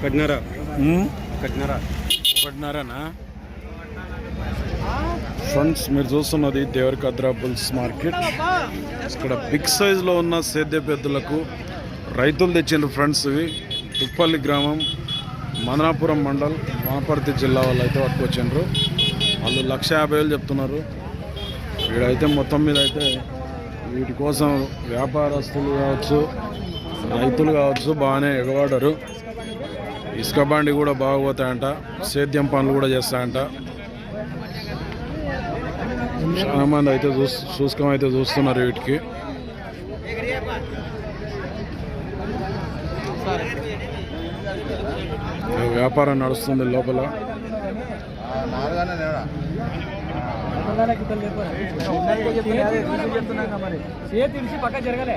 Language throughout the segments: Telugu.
ఒకటిన్నర. ఉమ్, ఒకటిన్నర. ఒకటిన్నరనా? ఫ్రెండ్స్ మీరు చూస్తున్నది దేవరకద్ర బుల్స్ మార్కెట్. ఇక్కడ బిగ్ సైజులో ఉన్న సేద్య పెద్దలకు రైతులు తెచ్చిండ్రు ఫ్రెండ్స్ ఇవి. తుప్పల్లి గ్రామం మదనాపురం మండల్ వనపర్తి జిల్లా వాళ్ళు అయితే పట్టుకొచ్చిండ్రు. వాళ్ళు లక్ష యాభై వేలు చెప్తున్నారు. వీడైతే మొత్తం మీద అయితే వీటి కోసం వ్యాపారస్తులు కావచ్చు రైతులు కావచ్చు బాగానే ఎగవాడరు ఇసుక బండి కూడా బాగుపోతాయంట సేద్యం పనులు కూడా చేస్తాయంట. చాలా మంది అయితే చూస్ చూసుకోమని అయితే చూస్తున్నారు వీటికి. వ్యాపారం నడుస్తుంది లోపల. చేతి పక్క జరగలే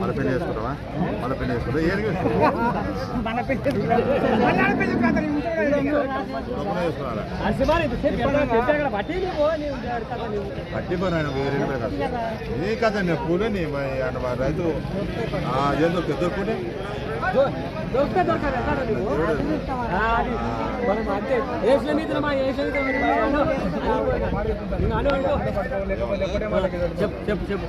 మళ్ళీ పెళ్ళి చేసుకుంటావా? మళ్ళీ పెళ్ళి చేసుకుంటా ఏం నీ కథ నీ పూలే నీ రైతు. ఏం దొరుకుతుంది దొరుకుతుంటే దొ- దొరికితే దొరకదు, ఎక్కడ నువ్వు? ఆ, అది. మనం అంతే. ఏసిన మీద మా ఏసిన మీద మరి నువ్వు అను. నువ్వు అను, అను. చెప్పు చెప్పు చెప్పు.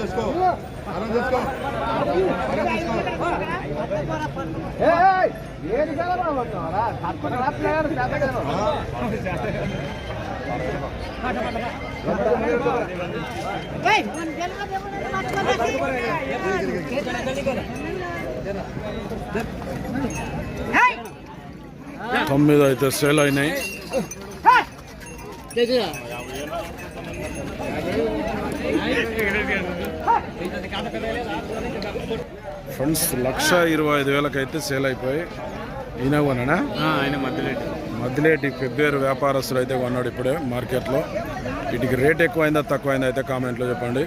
చేసుకో. ఆలోచన చేసుకో. ఏది కలపడబోతున్నారా తప్పని రాత్రి చేత కదా. తొమ్మిది అయితే సేల్ అయినాయి. ఫ్రెండ్స్ లక్ష ఇరవై ఐదు వేలకైతే సేల్ అయిపోయి ఈయన కొన్నాడా? ఆయన మధ్యలేటి మధ్యలేటి ఫిబ్రవరి వ్యాపారస్తులు అయితే కొన్నాడు ఇప్పుడే మార్కెట్లో. వీటికి రేట్ ఎక్కువైందా తక్కువైందా అయితే కామెంట్లో చెప్పండి.